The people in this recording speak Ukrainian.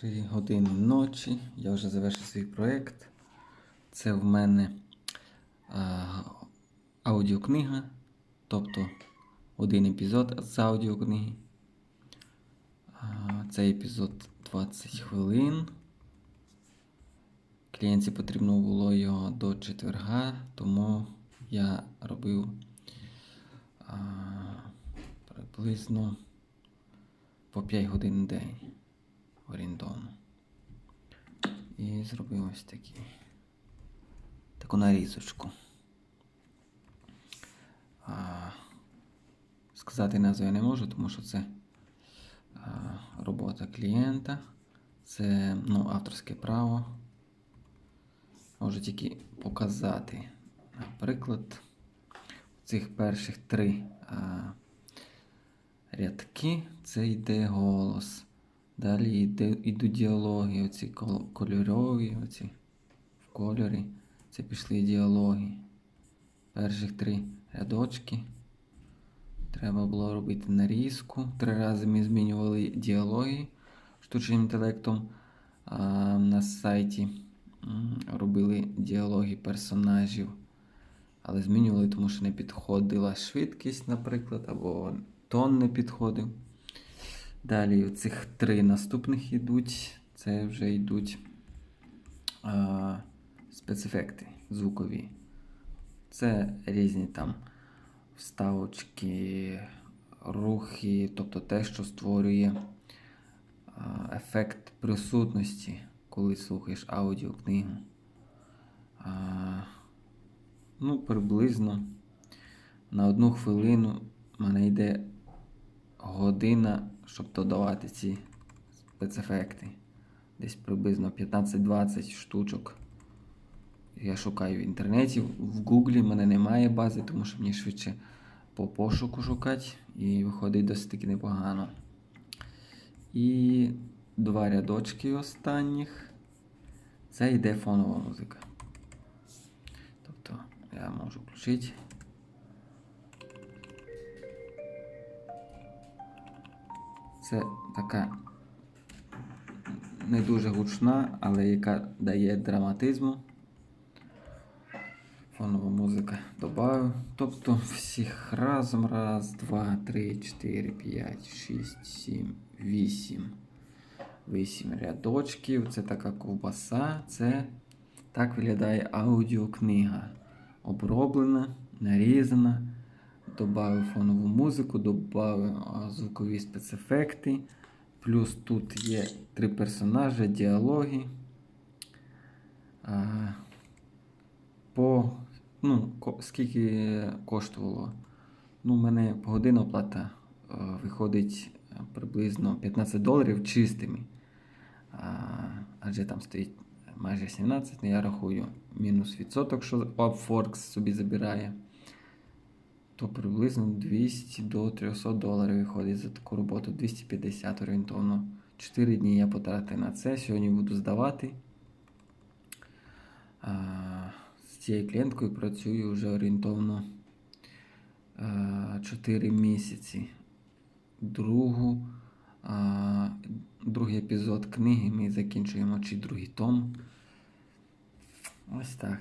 3 години ночі. Я вже завершив свій проєкт. Це в мене а, аудіокнига, тобто один епізод з аудіокниги. А, Цей епізод 20 хвилин. Клієнтці потрібно було його до четверга, тому я робив а, приблизно по 5 годин в день орієнтовно. І зробив ось такі, таку нарізочку. А, сказати назву я не можу, тому що це а, робота клієнта, це ну, авторське право. Можу тільки показати. Наприклад, цих перших три а, рядки це йде голос. Далі йдуть діалоги, оці кольорові, оці в кольорі. Це пішли діалоги. Перших три рядочки. Треба було робити нарізку. Три рази ми змінювали діалоги штучним інтелектом. А, на сайті робили діалоги персонажів. Але змінювали, тому що не підходила швидкість, наприклад, або тон не підходив. Далі цих три наступних йдуть. Це вже йдуть а, спецефекти звукові. Це різні там вставочки, рухи, тобто те, що створює а, ефект присутності, коли слухаєш аудіокнигу. А, ну, приблизно на одну хвилину в мене йде година, щоб додавати ці спецефекти. Десь приблизно 15-20 штучок. Я шукаю в інтернеті, в Гуглі мене немає бази, тому що мені швидше по пошуку шукати і виходить досить таки непогано. І два рядочки останніх. Це йде фонова музика. Тобто я можу включити. Це така не дуже гучна, але яка дає драматизму. Фонова музика добавив. Тобто всіх разом. Раз, два, три, чотири, п'ять, шість, сім, вісім. Вісім рядочків. Це така ковбаса. Це так виглядає аудіокнига. Оброблена, нарізана. Добавив фонову музику, добавив звукові спецефекти. Плюс тут є три персонажі, діалоги. По, ну, скільки коштувало? Ну, у мене година оплата е, виходить е, приблизно 15 доларів чистими. Адже там стоїть майже 17, ну я рахую мінус відсоток, що Upworks собі забирає то приблизно 200 до 300 доларів виходить за таку роботу, 250 орієнтовно. 4 дні я потратив на це. Сьогодні буду здавати. А, з цією клієнткою працюю вже орієнтовно а, 4 місяці. Другу, а, другий епізод книги ми закінчуємо, чи другий том. Ось так.